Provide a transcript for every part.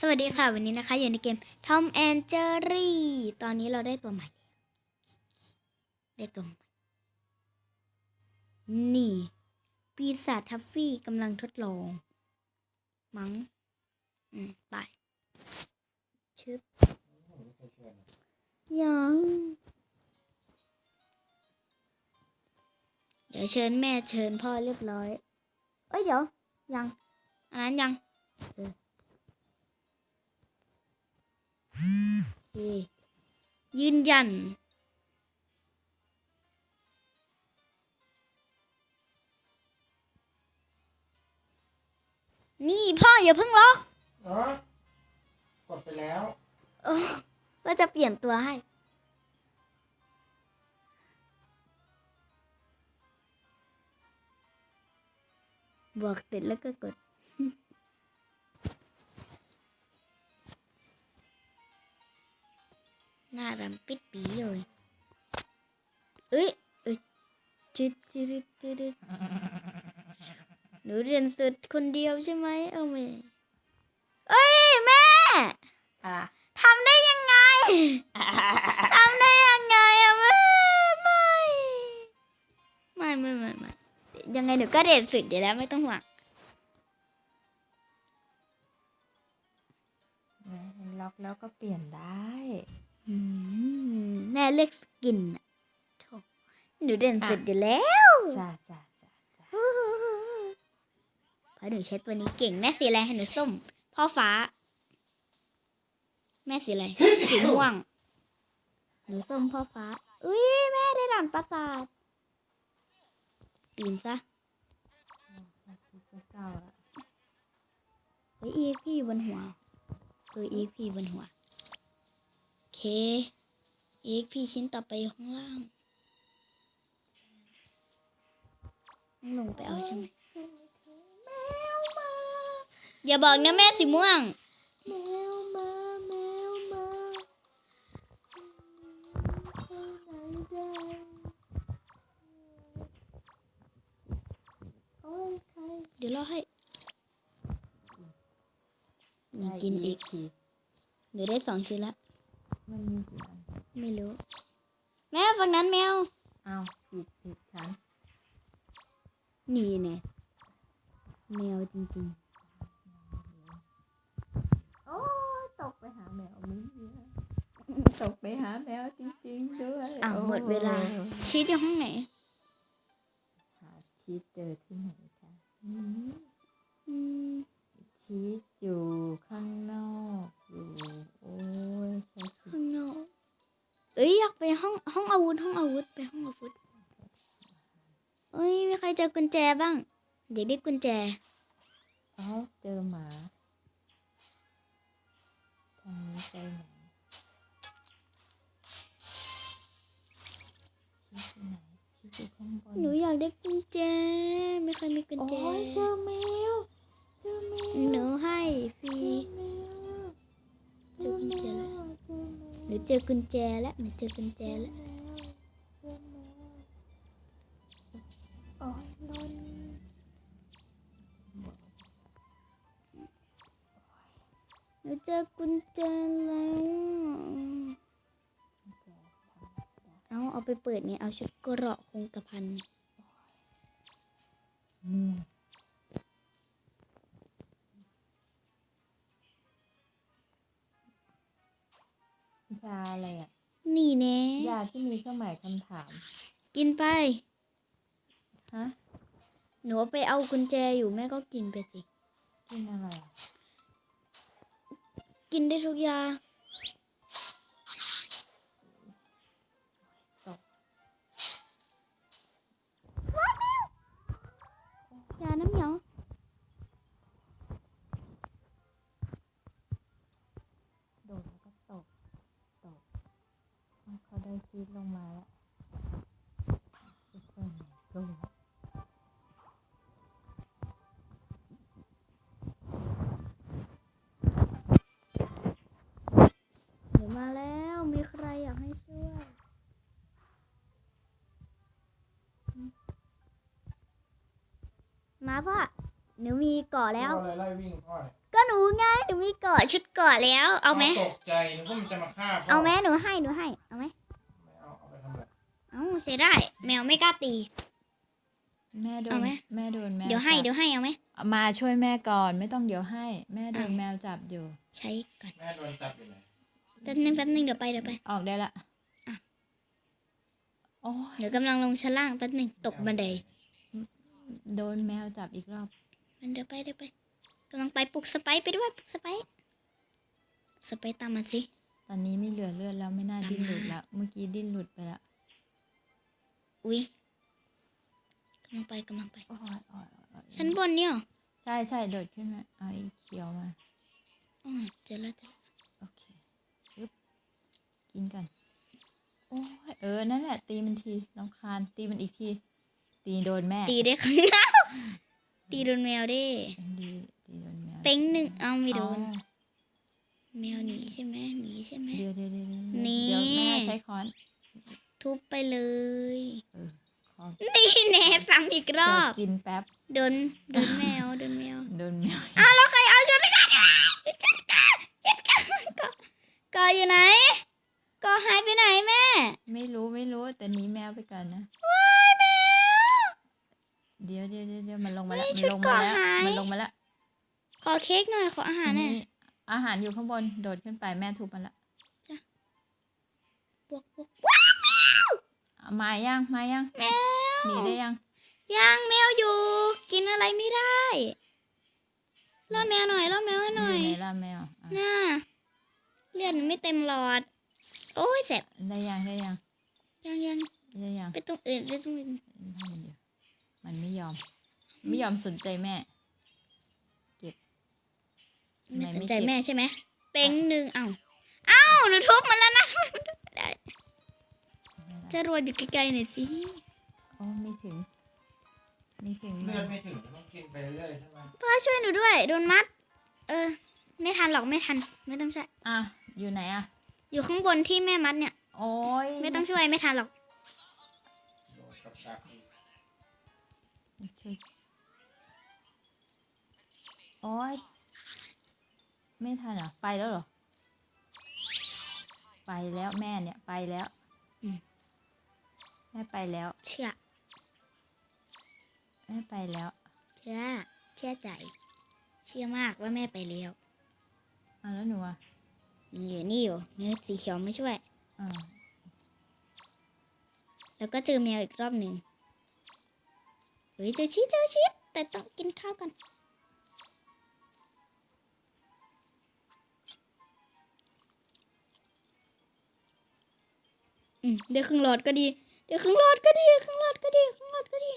สวัสดีค่ะ วันนี้นะคะ อยู่ในเกม Tom and Jerry ตอนนี้เราได้ตัวใหม่ ได้ตัวใหม่ นี่ ปีศาจทัฟฟี่กำลังทดลอง มั้ง อืม ไป ชึบ ยัง เดี๋ยวเชิญแม่เชิญพ่อเรียบร้อย เอ้ย เดี๋ยว ยัง อันนั้นยังเออ ยืนยัน นี่พ่ออย่าเพิ่งล็อกเออกดไปแล้วเออก็จะเปลี่ยนตัวให้ บอกเสร็จแล้วก็กด หน้ารำปิดปีเลยเอ้ยเอ้ยจุดจุดจุดจุดหนูเรียนสุดคนเดียวใช่ไหมเอาไหมเอ้ยแม่อะทำได้ยังไงทำได้ยังไงอะแม่ไม่ไม่ไม่ไม่ไม่ยังไงหนูก็เด็ดสุดอยู่แล้วไม่ต้องห่วงแม่ล็อกแล้วก็เปลี่ยนได้อืม แม่เลือกสกินอะโถหนูเด่นสุดอยู่แล้วจ้าจ้าจ้าจ้าเพราะหนูใช้ตัวนี้เก่งแม่สีอะไรให้หนูส้ม พ่อฟ้า แม่สีอะไร สีม่วง หนูส้มพ่อฟ้า อุ้ยแม่ได้ด่านประสาทปีนซะก็เศร้าละเฮ้ย EXP อยู่บนหัวเออ EXP บนหัว โอเค EXP ชิ้นต่อไปอยู่ข้างล่างต้องลงไปเอาใช่ไหมอย่าบอกนะแม่สีม่วง แมวมาแมวมาไปไหนได้โอ้ยใครเดี๋ยวรอให้นี่กินอีกขีดเดี๋ยวได้สองชิ้นละ มันมีกี่อันไม่รู้ แม่ฝั่งนั้นแมวเอาผิดผิดฉันนี่แน่แมวจริงโอ้ยตกไปหาแมวมิ้นเนี่ยตกไปหาแมวจริงๆด้วยๆอ้าวหมดเวลาโอ้ยชีสอยู่ห้องไหน หาชีสเจอที่ไหนคะอืมอืม ชีสอยู่ข้างนอกอยู่โอ้ยใช่ชีสข้างนอกเอ้ยอยากไปห้องห้องอาวุธห้องอาวุธไปห้องอาวุธเอ้ยมีใครเจอกุญแจบ้างอยากได้กุญแจเอ้าเจอหมาทางนี้ไปไหนชีสอยู่ไหนชีสอยู่ข้างบนหนูอยากได้กุญแจไม่ใครมีกุญแจโอ้ยเจอแมวเจอแมว หนูให้ฟรีเจอแมวเจอกุญแจแล้วหนูเจอกุญแจแล้วหนูเจอกุญแจแล้วเจอโอ้ยนอนหนูเจอกุญแจแล้วเอาเอาไปเปิดเนี่ยเอาชุดเกราะคงกระพัน ที่มีเครื่องหมายคำถาม กินไป ฮะ หนูไปเอากุญแจอยู่แม่ก็กินไปสิ กินอะไรอะกินได้ทุกอยางตกยาน้ำเหนียวโดดแล้วก็ตก ตก เอาเขาได้ชีสลงมาแล้วซุปเปอร์แมนโก้หนูมาแล้วมีใครอยากให้ช่วยมาพ่อหนูมีเกาะแล้วเอาอะไรไล่วิ่งพ่อเนี่ยก็หนูไงหนูมีเกาะชุดเกาะแล้ว เอาไหมตกใจนึกว่ามันจะมาฆ่าพ่เอาไหมหนูให้หนูให้ ใช้ได้ แมวไม่กล้าตี แม่โดเอานไหม แม่โดนแมวเดี๋ยวให้จับเดี๋ยวให้เอาไหมเอามาช่วยแม่ก่อนไม่ต้องเดี๋ยวให้ แม่โดนอะแมวจับอยู่ ใช้ก่อนแม่โดนจับอยู่ไหนแป๊บนึงแป๊บนึงเดี๋ยวไปเดี๋ยวไป ออกได้ละอะ โอ้ยเดี๋ยวกำลังลงชั้นล่างแป๊บนึงตกบันไดโดนแมวจับอีกรอบ มันเดี๋ยวไปเดี๋ยวไปกำลังไปปลุกสไปซ์ไปด้วยปลุกสไปซ์สไปซ์ตามมาสิ ตอนนี้ไม่เหลือเลือดแล้วไม่น่าตามดิ้นหลุดมาแล้วเมื่อกี้ดิ้นหลุดไปแล้ว อุ้ยกำลังไปกำลังไปโอ้ยโอ้ยโอ้ยชั้นบนเนี่ยเหรอใช่ใช่โดดขึ้นมาเอาไอ้เขียวมา อ๋อเจอแล้วเจอแล้วโอเคยึบกินกัน โอ้ยเออ นั่นแหละ ตีมันทีลำคาญ ตีมันอีกที ตีโดนแม่ตีได้ครั้งเดียวตีโดนแมวได้ดีตีโดนแมวเต็งหนึ่งเอาไม่โดนอ๋อแมวหนีใช่ไหมหนีใช่ไหม เดี๋ยวเดี๋ยวเดี๋ยวเดี๋ยวนี่เดี๋ยวแม่ใช้ค้อน ทุบไปเลย เออค้อนนี่แน่ซ้ำอีกรอบเดี๋ยวกินแป๊บโดนโดนแมวโดนแมว โดนแมวอ้าวแล้วใครเอาชุดกันจัดการจัดการก็ก็อยู่ไหนก็หายไปไหนแม่ไม่รู้ไม่รู้แต่หนีแมวไปก่อนนะ ว้ายแมว เดี๋ยวเดี๋ยวเดี๋ยวเดี๋ยวมันลงมาแล้วเฮ้ยมันชุดลงเกราะมาแล้วหาย มันลงมาแล้วขอเค้กหน่อยขออาหารหน่อย นี่อาหารอยู่ข้างบนโดดขึ้นไปแม่ทุบมันละ บวกบวกว้าวเอา มายังมายังแมวหนีได้ยัง ยังแมวอยู่ กินอะไรไม่ได้ล่อแมวหน่อยล่อแมวให้หน่อยอยู่ในล่าแมวอะน่าเลือดมันไม่เต็มหลอด โอ้ยเสร็จได้ยังได้ยังยังยังได้ยังไปตรงอื่นไปตรงอื่นให้มันเดี๋ยวมันไม่ยอม ไม่ยอมสนใจแม่ไม่ทำไมสนไม่ใจเก็บแม่ใช่ไหมเต็งหนึ่งเอ้าเอ้าหนูทุบมันแล้วนะได้ จะรวดอยู่ไกลๆหน่อยสิโอ้ไม่ถึง ไม่ถึงเลืแม่อดไม่ถึงต้องกินไปเรื่อยๆใช่ไหมพ่อช่วยหนูด้วย โดนมัด เออ ไม่ทันหรอกไม่ทัน ไม่ต้องช่วย อะ อยู่ไหนอะ อยู่ข้างบนที่แม่มัดเนี่ย โอ้ยไม่ต้องช่วยไม่ทันหรอกโดนกับดักอีกช่วยโอ้ยไม่ทันเหรอ ไปแล้วเหรอ ไปแล้วแม่เนี่ย ไปแล้ว อืม แม่ไปแล้ว เชื่อแม่ไปแล้ว เชื่อ เชื่อใจ เชื่อมากว่าแม่ไปแล้วอะแล้วหนูอะหนูอยู่นี่อยู่เนื้อสีเขียวไม่ช่วย อ่าแล้วก็เจอแมวอีกรอบหนึ่งเฮ้ยเจอชีสเจอชีสแต่ต้องกินข้าวกันอืมเดี๋ยวครึ่งหลอดก็ดี เดี๋ยวครึ่งหลอดก็ดีครึ่งหลอดก็ดีครึ่งหลอดก็ดี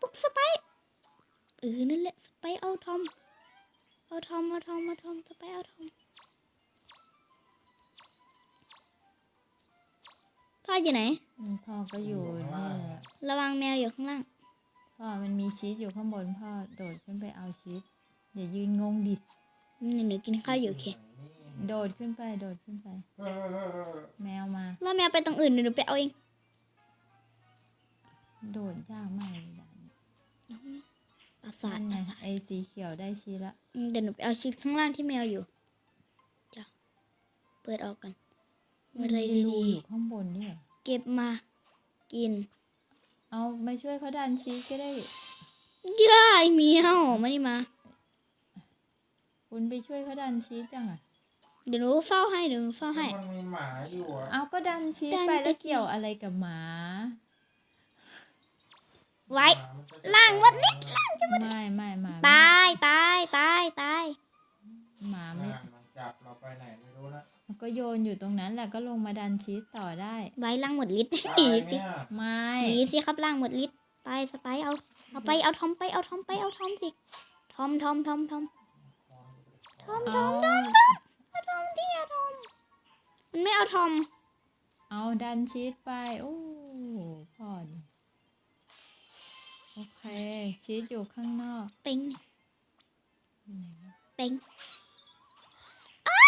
ปลุกสไปซ์เออนั่นแหละสไปซ์เอาทอมเอาทอมเอาทอมเอาทอมสไปซ์เอาทอมพ่ออยู่ไหนอืมพ่อก็อยู่นี่แหละระวังแมวอยู่ข้างล่างพ่อมันมีชีสอยู่ข้างบนพ่อโดดขึ้นไปเอาชีสอย่ายืนงงดินี่หนูกินข้าวอยู่โอเคโดดขึ้นไปโดดขึ้นไปเออเออเออเออแมวมา แล้วแมวไปตรงอื่นเดี๋ยวหนูไปเอาเอง โดดยากมากเลยด่านนี้ประสาทนั่นปไงระสาทไอ้สีเขียวได้ชีสละ อืมเดี๋ยวหนูไปเอาชีสข้างล่างที่แมวอยู่เดี๋ยวเปิดออกกันอะไรมีรูดีอยู่ข้างบนด้วยเหรอๆเก็บมา กินเอามาช่วยเขาดันชีสก็ได้ ย่ายเมียวมานี่มา คุณไปช่วยเขาดันชีสจังอะ เดี๋ยวหนูเฝ้าให้เดี๋ยวหนูเฝ้าให้ มันมีหมาอยู่อะ เอาก็ดันชีสดันไปไป แล้วเกี่ยวอะไรกับหมา ไว้หมามันจะล่างมดลิดไม่ไม่หมาตายตายตายตายหมาไม่ล่างมันจับเราไปไหนไม่รู้นะมันก็โยนอยู่ตรงนั้นแหละก็ลงมาดันชีสต่อได้ ไว้ล่างหมดฤทธิ์ตาหนียสิเนี่ยไม่หนีสิครับล่างหมดฤทธิ์ไปสไปซ์เอาเอาไปเอาทอมไปเอาทอมไปเอาทอมสิทอมทอมทอมทอมทอมทเอาอมเอาทอมที่เอาทอมมันไม่เอาทอม เอาดันชีสไปโอ้พ่อนี่ โอเคชีสอยู่ข้างนอกเป็งอยู่ไหนวะเป็งอ้า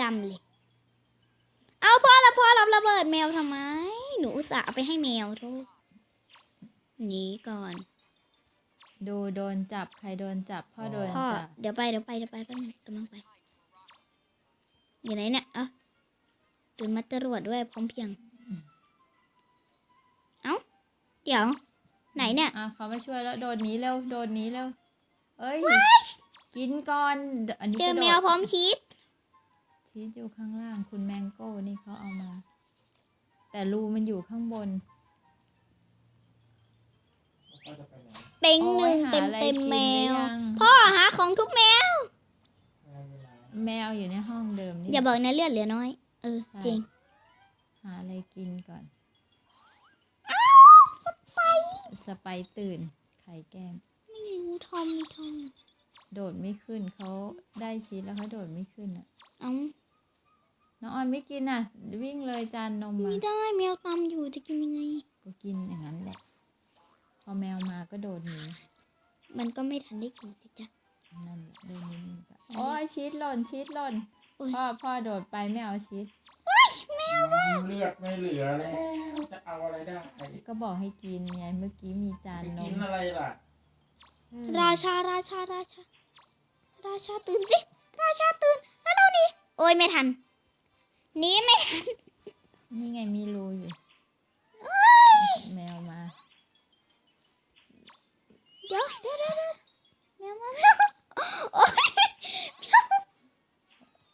ดำเลย เอาพ่อละพ่อรับระเบิดแมวทำไม หนูอุตส่าห์เอาไปให้แมวโทษหนีก่อน ดูโดนจับใครโดนจับพ่อโดนพ่อจับเดี๋ยวไปเดี๋ยวไปเดี๋ยวไปแป๊บนึงกำลังไป อยู่ไหนเนี่ยเอ้าตื่นมาจรวดด้วยพร้อมเพรียง เอ้า เดี๋ยว ไหนเนี่ยอะเขามาช่วยแล้วโดดหนีเร็วโดดหนีเร็วเอ้ย กินก่อนเดี๋ยวอันนี้เจอกระโดแมดวพร้อมชีสชีสอยู่ข้างล่างคุณแมงโก้นี่เขาเอามา แต่รูมันอยู่ข้างบนเราก็จะไปไหนเต็งหนึ่งโอ้ยเต็มหาอะไรเต็มกินแมหรือวยังพ่อหาของทุกแมวแม่อยู่ไหนแมวอยู่ในห้องเดิมนี่อย่าบอกนะเลือดเหลือน้อย เออใช่จริง หาอะไรกินก่อน สไปร์ตื่น ไข่แกล้ง ไม่รู้ทอมมีทอมโดดไม่ขึ้นเขาได้ชีสแล้วเขาโดดไม่ขึ้นอะ เอ้าน้องออนไม่กินอะ วิ่งเลยจานนมมาไม่ได้แมวตามอยู่จะกินยังไง ก็กินอย่างนั้นแหละ พอแมวมาก็โดดหนีมันก็ไม่ทันได้กินสิจ๊ะนั่นแหละเดินนิดนึงก็โอ้ยชีสหล่นชีสหล่นโอ้ย พ่อพ่อโดดไปไม่เอาชีสเลือดไม่เหลือแล้วจะเอาอะไรได้ก็บอกให้กินไงเมื่อกี้มีจานไปนกิมนอะไรล่ะ เออราชาราชาราชา ราชาตื่นสิ ราชาตื่นแล้วเราหนี่โอ้ยไม่ทันหนีไม่ทันนี่ไงมีรูอยู่ แมวมา เดี๋ยวเดี๋ยวเดี๋ยวเดี๋ยวแมวมาแล้วโอ้ย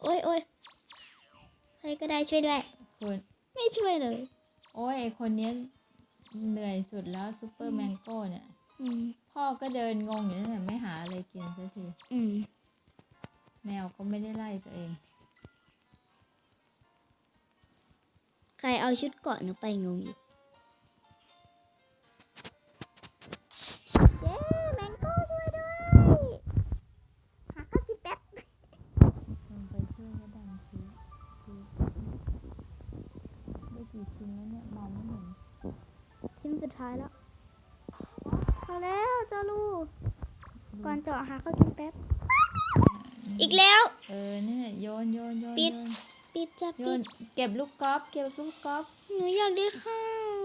โอ้ยโอ้ยใคร ก็ได้ช่วยด้วย คุณไม่ช่วยเลย โอ้ยไอคนเนี้ยเหนื่อยสุดแล้วซูเปอร์แมงโก้เนี่ย อืม พ่อก็เดินงงอยู่นั่นแหละไม่หาอะไรกินสักที อืม แมวก็ไม่ได้ไล่ตัวเอง ใครเอาชุดเกาะหนูไปงงอยู่ อนเจาะหาข้าวกินแป๊บ อีกแล้ว เออนี่นแหละโยนโยนโยนปิด โยนปิดจ้ะโยปินด เก็บลูกกอล์ฟเก็บลูกกอล์ฟหนูอยากได้ข้าว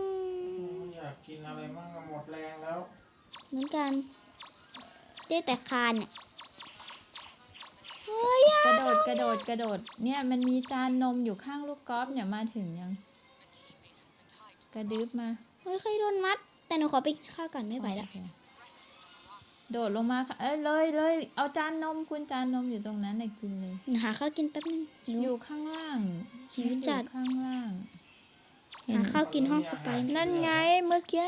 อยากกินอะไรมั่งอะหมดแรงแล้ว เหมือนกัน ได้แต่คานเนี่ยเฮ้ยกระโดดกระโดดกระโดด เนี่ยมันมีจานนมอยู่ข้างลูกกอล์ฟเนี่ยมาถึงยังกระดึบมา เฮ้ยใครโดนมัด แต่หนูขอไปกินข้าวก่อนไม่ไหวแล้ว โอเค โดดลงมาค่ะเอ้ยเลยเลยเอาจานนมคุณจานนมอยู่ตรงนั้นน่ะกินเลยหนูหาข้าวกินแป๊บนึงหิว อยู่ข้างล่างหิวจัด อยู่ข้างล่างหาข้าวกินห้องสไปซ์นั่นไงเมื่อกี้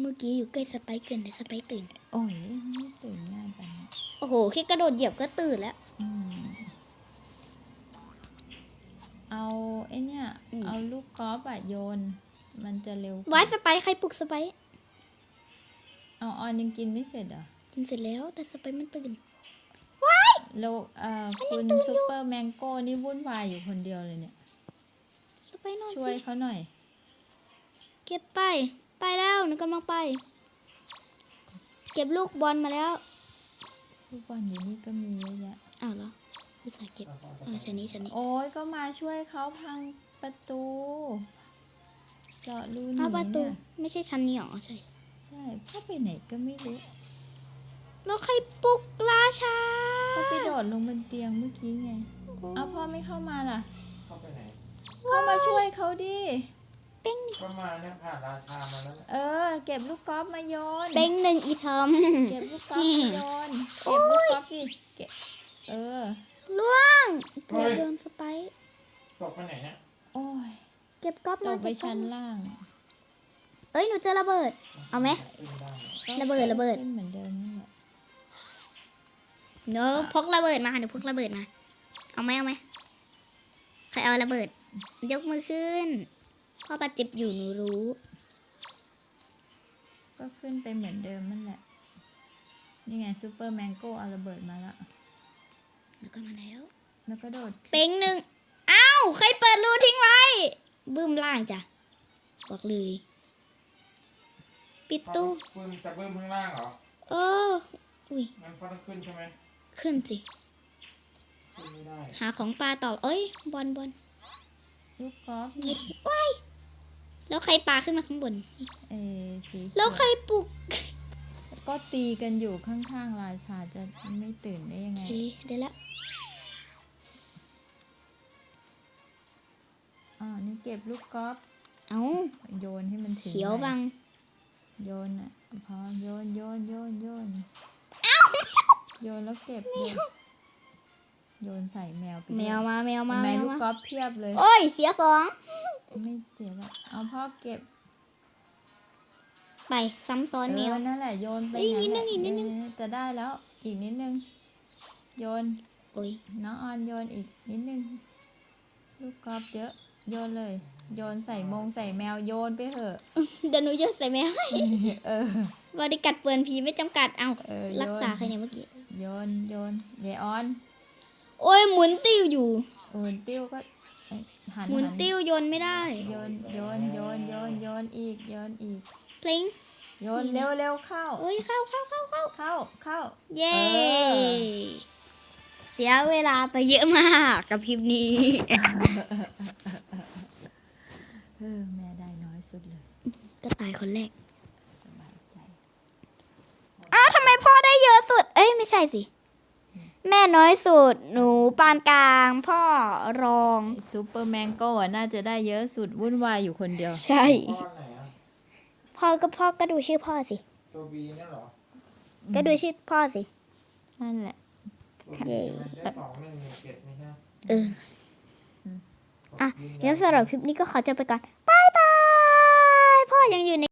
เมื่อกี้อยู่ใกล้สไปซ์เกินแต่สไปซ์ตื่น โอ้ยไม่ตื่นง่ายไปนะโอ้โหแค่กระโดดเหยียบก็ตื่นแล้ว อืมเอาไอเนี่ย อืม เอาลูกกอล์ฟอะโยน มันจะเร็วกว่าไว้สไปซ์ใครปลุกสไปซ์ เอาออนยังกินไม่เสร็จเหรอกินเสร็จแล้วแต่สไปซ์มันตื่นแล้วเอ่อคุณซูเปอร์แมงโก้นี่วุ่นวายอยู่คนเดียวเลยเนี่ย สไปซ์นอนช่วยสิเขาหน่อย เก็บไป ไปแล้วหนูกำลังไป เก็บลูกบอลมาแล้วลูกบอลอยู่นี่ก็มีเยอะแยะ อ้าวเหรออุตส่าห์เก็บอ่าชนนี้ชนนี้โอ้ยก็มาช่วยเขาพังประตู เจาะรูหนีอ้าวประตูเนี่ย ไม่ใช่ชั้นนี้หรอใช่ ใช่พ่อไปไหนก็ไม่รู้แล้วใครปลุกราชาก็ไปโดดลงบนเตียงเมื่อกี้ไงเอาพ่อไม่เข้ามาล่ะ เข้าไปไหน เข้ามาช่วยเขาดิเป้งก็มาเนี่ยผ่านราชามาแล้วเนี่ยเออ เก็บลูกกอล์ฟมาโยนเป้งหนึ่งอีทอมเก็บลูกกอล์ฟมาโยนเก็บลูกกอล์ฟดิเก็บเออล่วงเกือบโดนสไปซ์ตกไปไหนเนี่ยโอ้ยเก็บก๊อฟตมากไปเก็บก๊อชั้ฟนมาล่างเอ้ยหนูเจอระเบิด เอาไหมขึ้นได้ก็ระเบิดระเบิดขึ้นเหมือนเดิมนี่แหละเนอะพกระเบิดมาหนูพกระเบิดมา เอาไหมเอาไหมใครเอาระเบิด ยกมือขึ้น พ่อบาดเจ็บอยู่หนูรู้ ก็ขึ้นไปเหมือนเดิมนั่นแหละนี่ไงซูเปอร์แมงโก้เอาระเบิดมาแล้วแล้วก็มาแล้ว แล้วก็โดดเป้งหนึ่งอ้าวใครเปิดรูทิ้งไว้ บึ้มล่างจ้ะบอกเลย ปิดตู้ปืนจะเบิ้มข้างล่างเหรอ เออ อุ้ยงั้นพ่อต้องขึ้นใช่ไหมขึ้นสิ ขึ้นไม่ได้หาของปลาต่อ เอ้ย บอลบอลลูกกอล์ฟนิดว้ายแล้วใครปลาขึ้นมาข้างบน เออสีเขียแล้วใครปลุกก็ตีกันอยู่ข้างๆ ราชาจะไม่ตื่นได้ยังโอไง เคได้ละอ๋อนี่เก็บลูกกอล์ฟเอาโยนให้มันถึงเขียวหน่อยบัง โยนอะพอโยนโยนโยนโยนโยนแล้วเก็บโยนโยนใส่แมวไปด้วยแมวมาแมวมาเห็นไหมแมวลูกมากอล์ฟเพียบเลย โอ้ยเสียของ ไม่เสียละเอาพ่อเก็บ ไปซ้ำซ้อนแมเอวอนั่นแหละโยนไปอีกนิดแหละนึงอีกนิดนึงเจะได้แล้ว อีกนิดนึงโยนโอ้ยน้องออนโยนอีกนิดนึงลูกกอล์ฟเยอะโยนเลย โยนใส่มงใส่แมวโยนไปเถอะ เดี๋ยวหนูจะใส่แมวให้เออบริกัดเปือนผีไม่จำกัด เอาเออรักษาโยนใครเนี่ยเมื่อกี้ โยนโยนเยออนโอ้ยหมุนติ้วอยู่ โอนติ้วก็เอ้ยหันหมุนหัติ้วโยนไม่ได้ โยนโยนโยนโยนโยนอีกโยนอีก พลิงโยนเร็วเร็วเข้าเอ้ยเข้าเข้าเข้าเข้าเข้าเข้า เย้ เออ เสียเวลาไปเยอะมากกับคลิปนี้ เออแม่ได้น้อยสุดเลย ก็ตายคนแรกสบายใจ อ้าวทำไมพ่อได้เยอะสุด เอ้ยไม่ใช่สิ แม่น้อยสุด หนูปานกลาง พ่อรอง ซูเปอร์แมงโก้อะน่าจะได้เยอะสุดวุ่นวายอยู่คนเดียว ใช่ก้อนไหนอะ พ่อก็พ่อก็ดูชื่อพ่อสิ ตัวบีนั่นเหรอ ก็ดูชื่อพ่อสิ นั่นแหละ ตัวบีมันได้สองหนึ่งหนึ่งเจ็ดไม่ใช่ เออ อะงั้นสำหรับคลิปนี้ก็ขอจบไปก่อนบายบายพ่อยังอยู่ใน